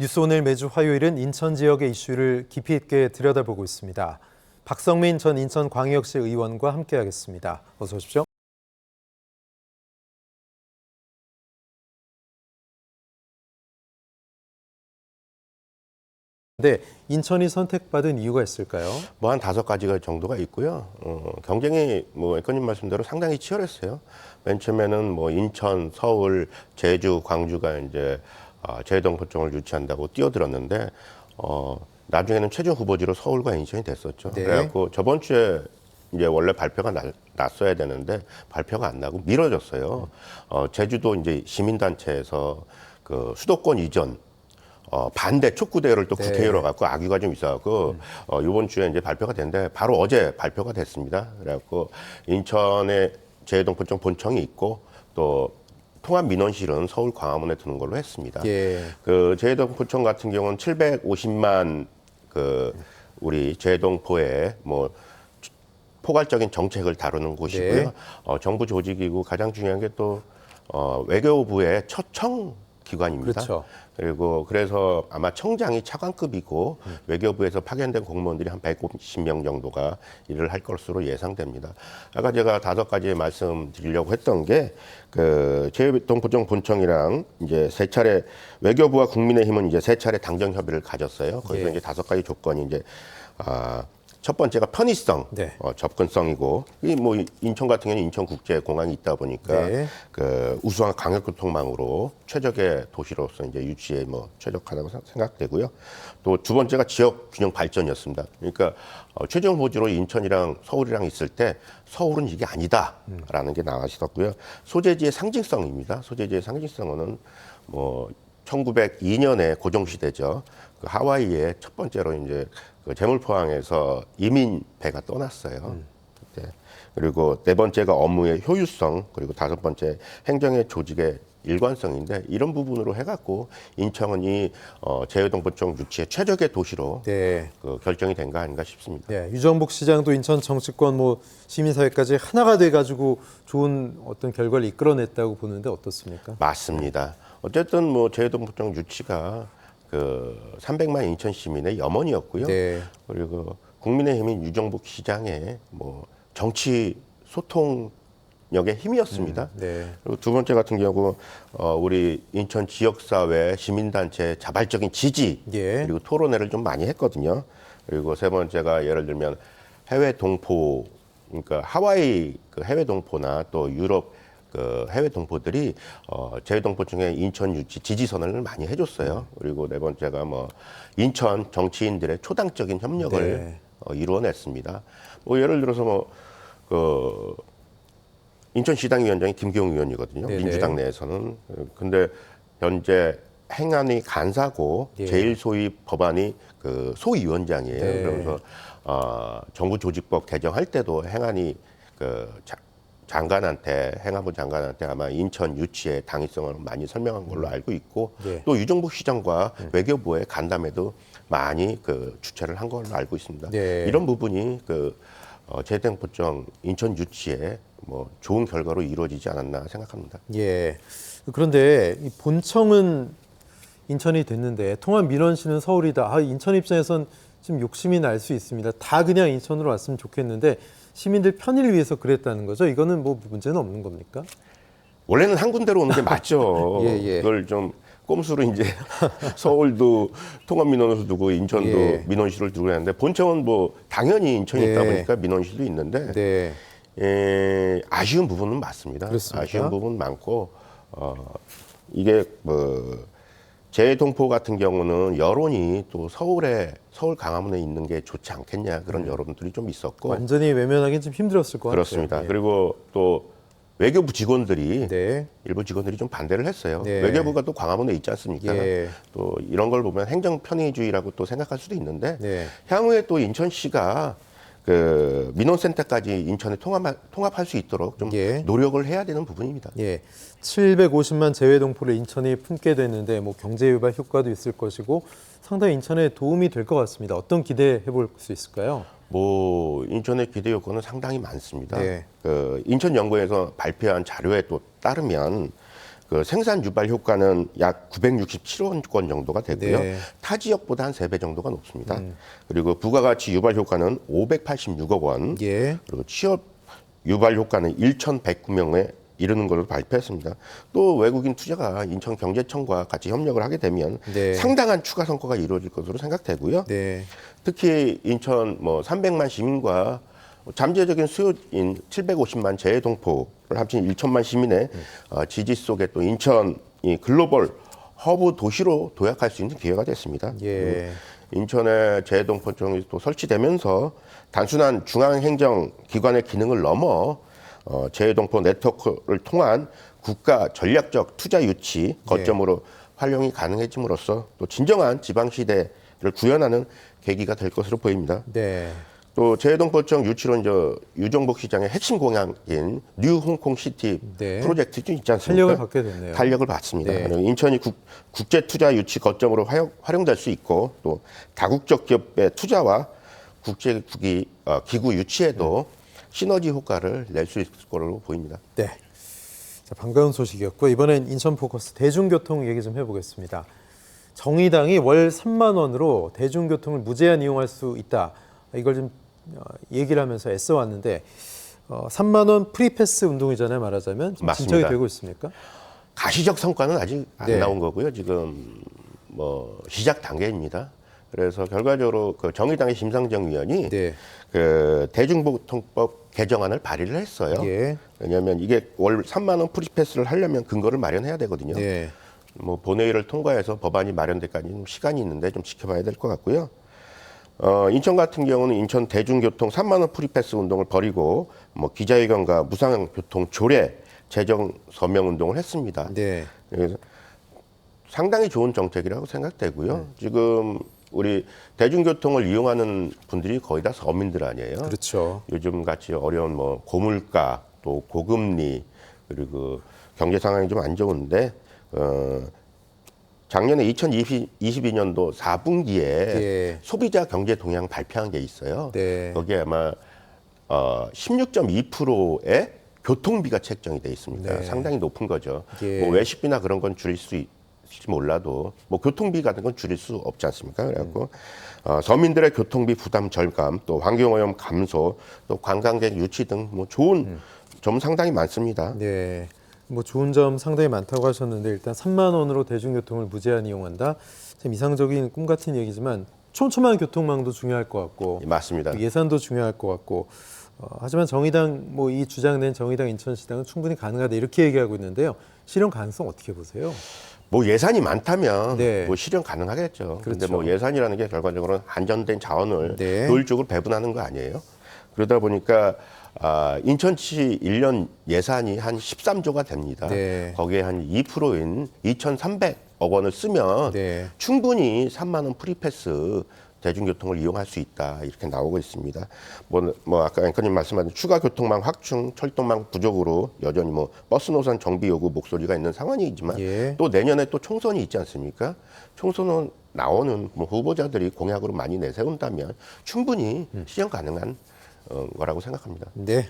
뉴스오늘 매주 화요일은 인천 지역의 이슈를 깊이 있게 들여다보고 있습니다. 박성민 전 인천광역시 의원과 함께하겠습니다. 어서 오십시오. 네, 인천이 선택받은 이유가 있을까요? 뭐 한 다섯 가지가 정도가 있고요. 어, 경쟁이 뭐 앵커님 말씀대로 상당히 치열했어요. 맨 처음에는 뭐 인천, 서울, 제주, 광주가 이제 어, 재동포청을 유치한다고 뛰어들었는데 어, 나중에는 최종 후보지로 서울과 인천이 됐었죠. 네. 그래갖고 저번 주에 이제 원래 발표가 나, 났어야 되는데 발표가 안 나고 미뤄졌어요. 어, 제주도 이제 시민단체에서 그 수도권 이전 어, 반대 촉구 대회를 또 네. 국회에 열어갖고 악의가 좀 있어갖고 어, 이번 주에 이제 발표가 됐는데 바로 어제 발표가 됐습니다. 그래갖고 인천에 재동포청 본청이 있고 또 통합 민원실은 서울 광화문에 두는 걸로 했습니다. 예. 그 재동포청 같은 경우는 750만 그 우리 재동포에 뭐 포괄적인 정책을 다루는 곳이고요. 네. 어, 정부 조직이고 가장 중요한 게 또 어, 외교부의 첫청 기관입니다. 그렇죠. 그리고 그래서 아마 청장이 차관급이고 외교부에서 파견된 공무원들이 한 150명 정도가 일을 할 것으로 예상됩니다. 아까 제가 다섯 가지 말씀드리려고 했던 게그 재동포정 본청이랑 이제 세 차례 외교부와 국민의힘은 이제 세 차례 당정 협의를 가졌어요. 거기서 예. 이제 다섯 가지 조건이 이제 아, 첫 번째가 편의성, 네. 어, 접근성이고 이 뭐 인천 같은 경우는 인천 국제 공항이 있다 보니까 네. 그 우수한 강역 교통망으로 최적의 도시로서 이제 유치에 뭐 최적하다고 생- 생각되고요. 또 두 번째가 지역 균형 발전이었습니다. 그러니까 어, 최종 호지로 인천이랑 서울이랑 있을 때 서울은 이게 아니다라는 게 나왔었고요. 소재지의 상징성입니다. 소재지의 상징성은 뭐 1902년에 고종시대죠. 그 하와이에 첫 번째로 이제 그 제물포항에서 이민 배가 떠났어요. 그때. 그리고 네 번째가 업무의 효율성, 그리고 다섯 번째 행정의 조직의 일관성인데 이런 부분으로 해갖고 인천은 이 어, 제휴동포청 유치의 최적의 도시로 네. 그 결정이 된 거 아닌가 싶습니다. 네, 유정복 시장도 인천 정치권 뭐 시민사회까지 하나가 돼 가지고 좋은 어떤 결과를 이끌어냈다고 보는데 어떻습니까? 맞습니다. 어쨌든 뭐 제휴동포청 유치가 그 300만 인천 시민의 염원이었고요. 네. 그리고 국민의힘인 유정복 시장의 뭐 정치 소통력의 힘이었습니다. 네. 그리고 두 번째 같은 경우 어, 우리 인천 지역사회 시민단체 자발적인 지지 예. 그리고 토론회를 좀 많이 했거든요. 그리고 세 번째가 예를 들면 해외 동포 그러니까 하와이 그 해외 동포나 또 유럽 그 해외 동포들이 어 제외 동포 중에 인천 유치 지지 선언을 많이 해줬어요. 그리고 네 번째가 뭐 인천 정치인들의 초당적인 협력을 네. 어, 이루어냈습니다. 뭐 예를 들어서 뭐그 인천 시당 위원장이 김경우 의원이거든요. 네네. 민주당 내에서는. 근데 현재 행안위 간사고 예. 제일 소위 법안이 그 소위원장이에요. 네. 그러면서 어, 정부 조직법 개정할 때도 행안위 그 자, 장관한테 행안부 장관한테 아마 인천 유치의 당위성을 많이 설명한 걸로 알고 있고 예. 또 유정복 시장과 외교부의 간담회도 많이 그 주최를 한 걸로 알고 있습니다. 네. 이런 부분이 그 어, 재생포정 인천 유치에 뭐 좋은 결과로 이루어지지 않았나 생각합니다. 예. 그런데 이 본청은 인천이 됐는데 통합 민원시는 서울이다. 아, 인천 입장에선 좀 욕심이 날 수 있습니다. 다 그냥 인천으로 왔으면 좋겠는데 시민들 편의를 위해서 그랬다는 거죠. 이거는 뭐 문제는 없는 겁니까? 원래는 한 군데로 오는 게 맞죠. 예, 예. 그걸 좀 꼼수로 이제 서울도 통합 민원을 두고 인천도 예. 민원실을 두고 했는데 본청은 뭐 당연히 인천에 있다 예. 보니까 민원실도 있는데 네. 예, 아쉬운 부분은 맞습니다. 그렇습니까? 아쉬운 부분 많고 어, 이게 뭐 재동포 같은 경우는 여론이 또 서울에 서울 강화문에 있는 게 좋지 않겠냐 그런 여론들이 좀 있었고 완전히 외면하기는 좀 힘들었을 것 같아요. 그렇습니다. 예. 그리고 또 외교부 직원들이 네. 일부 직원들이 좀 반대를 했어요. 네. 외교부가 또 광화문에 있지 않습니까? 예. 또 이런 걸 보면 행정 편의주의라고 또 생각할 수도 있는데 네. 향후에 또 인천시가 그 민원센터까지 인천에 통합, 통합할 수 있도록 좀 예. 노력을 해야 되는 부분입니다. 예. 750만 재외 동포를 인천이 품게 됐는데 뭐 경제 유발 효과도 있을 것이고 상당히 인천에 도움이 될 것 같습니다. 어떤 기대해 볼 수 있을까요? 뭐 인천의 기대 요건은 상당히 많습니다. 네. 그 인천 연구에서 발표한 자료에 또 따르면 그 생산 유발 효과는 약 967억 원 정도가 되고요. 네. 타 지역보다 한 세 배 정도가 높습니다. 그리고 부가가치 유발 효과는 586억 원. 예. 그리고 취업 유발 효과는 1,109명에 이르는 걸로 발표했습니다. 또 외국인 투자가 인천 경제청과 같이 협력을 하게 되면 네. 상당한 추가 성과가 이루어질 것으로 생각되고요. 네. 특히 인천 뭐 300만 시민과 잠재적인 수요인 750만 재동포를 합친 1천만 시민의 어, 지지 속에 또 인천이 글로벌 허브 도시로 도약할 수 있는 기회가 됐습니다. 예. 인천의 재동포청이 또 설치되면서 단순한 중앙행정기관의 기능을 넘어 어, 재동포 네트워크를 통한 국가 전략적 투자 유치 거점으로 활용이 가능해짐으로써 또 진정한 지방시대를 구현하는 계기가 될 것으로 보입니다. 네. 또 재동포청 유치론 저 유정복 시장의 핵심 공약인 뉴 홍콩 시티 네. 프로젝트도 있지 않습니까? 탄력을 받게 됐네요. 탄력을 받습니다. 네. 인천이 국, 국제 투자 유치 거점으로 활용, 활용될 수 있고 또 다국적 기업의 투자와 국제 기기, 어, 기구 유치에도 시너지 효과를 낼 수 있을 거로 보입니다. 네. 자, 반가운 소식이었고 이번엔 인천 포커스 대중교통 얘기 좀 해보겠습니다. 정의당이 월 3만 원으로 대중교통을 무제한 이용할 수 있다. 이걸 좀 어, 얘기를 하면서 애써 왔는데 어, 3만 원 프리패스 운동이잖아요, 말하자면 지금 맞습니다. 진척이 되고 있습니까? 가시적 성과는 아직 안 네. 나온 거고요. 지금 뭐 시작 단계입니다. 그래서 결과적으로 그 정의당의 심상정 위원이 네. 그 대중교통법 개정안을 발의를 했어요. 예. 왜냐하면 이게 월 3만 원 프리패스를 하려면 근거를 마련해야 되거든요. 네. 뭐 본회의를 통과해서 법안이 마련될까지 좀 시간이 있는데 좀 지켜봐야 될 것 같고요. 어, 인천 같은 경우는 인천 대중교통 3만 원 프리패스 운동을 벌이고 뭐 기자회견과 무상 교통 조례 제정 서명 운동을 했습니다. 네. 그래서 상당히 좋은 정책이라고 생각되고요. 네. 지금 우리 대중교통을 이용하는 분들이 거의 다 서민들 아니에요. 그렇죠. 요즘 같이 어려운 뭐 고물가 또 고금리 그리고 경제 상황이 좀 안 좋은데 어 작년에 2022년도 4분기에 예. 소비자 경제 동향 발표한 게 있어요. 네. 거기에 아마 어 16.2%의 교통비가 책정이 돼 있습니다. 네. 상당히 높은 거죠. 예. 뭐 외식비나 그런 건 줄일 수 있, 지 몰라도 뭐 교통비 같은 건 줄일 수 없지 않습니까? 그래갖고 어, 서민들의 교통비 부담 절감, 또 환경오염 감소, 또 관광객 유치 등 뭐 좋은 점 상당히 많습니다. 네. 뭐 좋은 점 상당히 많다고 하셨는데 일단 3만 원으로 대중교통을 무제한 이용한다. 참 이상적인 꿈 같은 얘기지만 촘촘한 교통망도 중요할 것 같고 맞습니다. 예산도 중요할 것 같고 어, 하지만 정의당 뭐 이 주장된 정의당 인천시당은 충분히 가능하다 이렇게 얘기하고 있는데요. 실현 가능성 어떻게 보세요? 뭐 예산이 많다면 네. 뭐 실현 가능하겠죠. 그런데 그렇죠. 뭐 예산이라는 게 결과적으로 한정된 자원을 네. 효율적으로 배분하는 거 아니에요. 그러다 보니까 아, 인천시 일년 예산이 한 13조가 됩니다. 네. 거기에 한 2%인 2,300억 원을 쓰면 네. 충분히 3만 원 프리패스 대중교통을 이용할 수 있다 이렇게 나오고 있습니다. 뭐, 뭐 아까 앵커님 말씀하신 추가 교통망 확충, 철도망 부족으로 여전히 뭐 버스 노선 정비 요구 목소리가 있는 상황이지만 예. 또 내년에 또 총선이 있지 않습니까? 총선은 나오는 뭐 후보자들이 공약으로 많이 내세운다면 충분히 실현 가능한 어, 거라고 생각합니다. 네.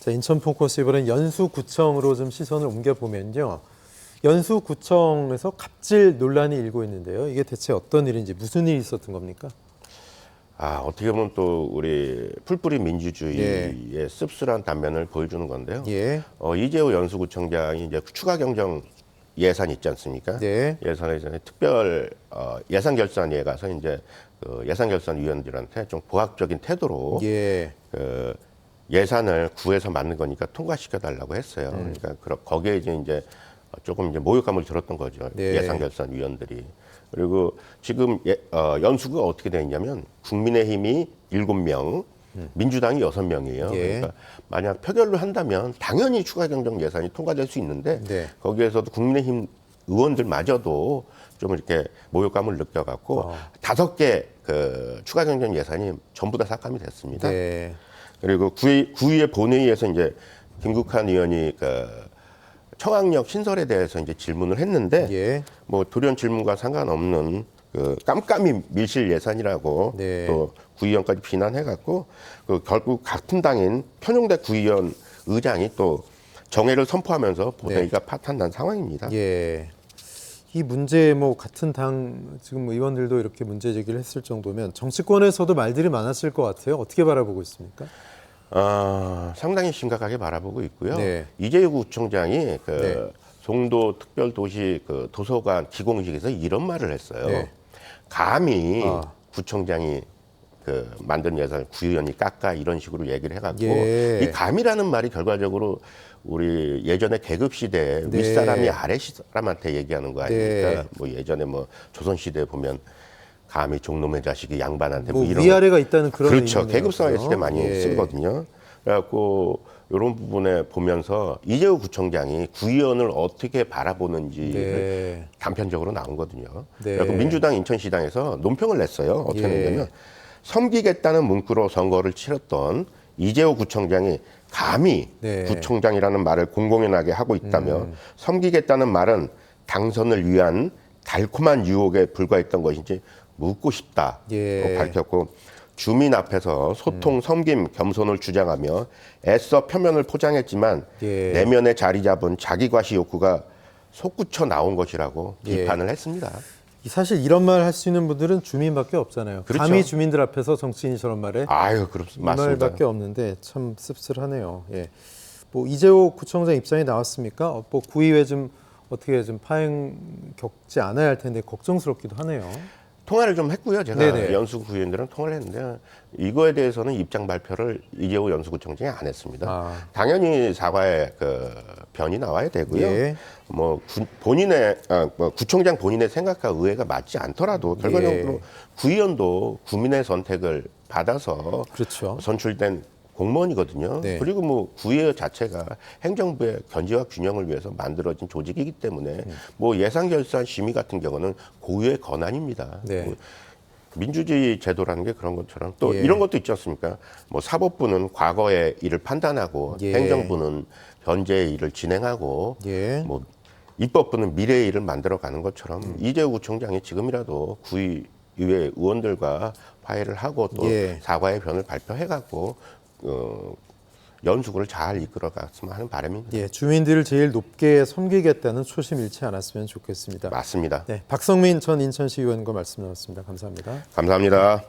자, 인천 포커스 이번엔 연수구청으로 좀 시선을 옮겨 보면요. 연수구청에서 갑질 논란이 일고 있는데요. 이게 대체 어떤 일인지 무슨 일이 있었던 겁니까? 아 어떻게 보면 또 우리 풀뿌리 민주주의의 예. 씁쓸한 단면을 보여주는 건데요. 예. 어, 이재호 연수구청장이 이제 추가 경정 예산 있지 않습니까? 네. 예산에 이제 특별 어, 예산 결산위에 가서 이제 그 예산 결산 위원들한테 좀 보학적인 태도로 예. 그 예산을 구해서 맞는 거니까 통과시켜 달라고 했어요. 음. 그러니까 그러- 거기에 이제 이제 조금 이제 모욕감을 들었던 거죠. 네. 예산 결산 위원들이. 그리고 지금 예, 어, 연수가 어떻게 되어 있냐면 국민의힘이 일곱 명 민주당이 여섯 명이에요 음. 예. 그러니까 만약 표결을 한다면 당연히 추가 경정 예산이 통과될 수 있는데 네. 거기에서도 국민의힘 의원들마저도 좀 이렇게 모욕감을 느껴갖고 어. 다섯 개 그 추가 경정 예산이 전부 다 삭감이 됐습니다. 네. 그리고 구의, 구의회 본회의에서 이제 김국환 의원이 그 청학역 신설에 대해서 이제 질문을 했는데 예. 뭐 돌연 질문과 상관없는 그 깜깜이 밀실 예산이라고 네. 또 구의원까지 비난해갖고 그 결국 같은 당인 편용대 구의원 의장이 또 정해를 선포하면서 본회의가 파탄난 상황입니다. 예. 이 문제 뭐 같은 당 지금 뭐 의원들도 이렇게 문제 제기를 했을 정도면 정치권에서도 말들이 많았을 것 같아요. 어떻게 바라보고 있습니까? 어, 상당히 심각하게 바라보고 있고요. 네. 이재유 구청장이 그 네. 송도 특별도시 그 도서관 기공식에서 이런 말을 했어요. 네. 감히 아. 구청장이 그 만든 예산을 구의원이 깎아 이런 식으로 얘기를 해갖고 예. 이 감이라는 말이 결과적으로 우리 예전에 계급 시대 네. 윗사람이 아래 사람한테 얘기하는 거 아닙니까? 네. 뭐 예전에 뭐 조선 시대 보면 감히 종놈의 자식이 양반한테 뭐 뭐 이런 위아래가 있다는 그런 그렇죠. 계급성에 있을 때 많이 예. 쓰거든요. 그래갖고 이런 부분에 보면서 이재우 구청장이 구의원을 어떻게 바라보는지를 네. 단편적으로 나오거든요. 네. 그래서 민주당 인천시당에서 논평을 냈어요. 어떻게 예. 냈냐면 섬기겠다는 문구로 선거를 치렀던 이재호 구청장이 감히 네. 음. 구청장이라는 말을 공공연하게 하고 있다며 섬기겠다는 말은 당선을 위한 달콤한 유혹에 불과했던 것인지 묻고 싶다. 예. 고 밝혔고 주민 앞에서 소통, 섬김, 겸손을 주장하며 애써 표면을 포장했지만 예. 내면에 자리 잡은 자기 과시 욕구가 솟구쳐 나온 것이라고 예. 비판을 했습니다. 이 사실 이런 말 할 수 있는 분들은 주민밖에 없잖아요. 그렇죠. 감히 주민들 앞에서 정치인이 저런 말에 아유, 그렇습니다. 이. 말밖에 없는데 참 씁쓸하네요. 예. 뭐 이재호 구청장 입장이 나왔습니까? 어, 뭐 구의회 좀 어떻게 좀 파행 겪지 않아야 할 텐데 걱정스럽기도 하네요. 통화를 좀 했고요. 제가 네네. 연수 구 의원들은 통화를 했는데 이거에 대해서는 입장 발표를 이재호 연수구청장이 안 했습니다. 아. 당연히 사과의 그 변이 나와야 되고요. 예. 뭐 구- 본인의 아, 뭐 구청장 본인의 생각과 의회가 맞지 않더라도 결과적으로 예. 구의원도 국민의 선택을 받아서 그렇죠. 선출된 공무원이거든요. 네. 그리고 뭐 구의회 자체가 행정부의 견제와 균형을 위해서 만들어진 조직이기 때문에 음. 뭐 예산 결산 심의 같은 경우는 고유의 권한입니다. 네. 뭐 민주주의 제도라는 게 그런 것처럼 또 예. 이런 것도 있지 않습니까? 뭐 사법부는 과거의 일을 판단하고 예. 행정부는 현재의 일을 진행하고 예. 뭐 입법부는 미래의 일을 만들어 가는 것처럼 음. 이재우 구청장이 지금이라도 구의 의회 의원들과 화해를 하고 또 예. 사과의 변을 발표해 갖고 어, 연수구를 잘 이끌어 갔으면 하는 바람입니다. 예, 주민들을 제일 높게 섬기겠다는 초심 잃지 않았으면 좋겠습니다. 맞습니다. 네, 박성민 전 인천시 의원과 말씀 나눴습니다. 감사합니다. 감사합니다.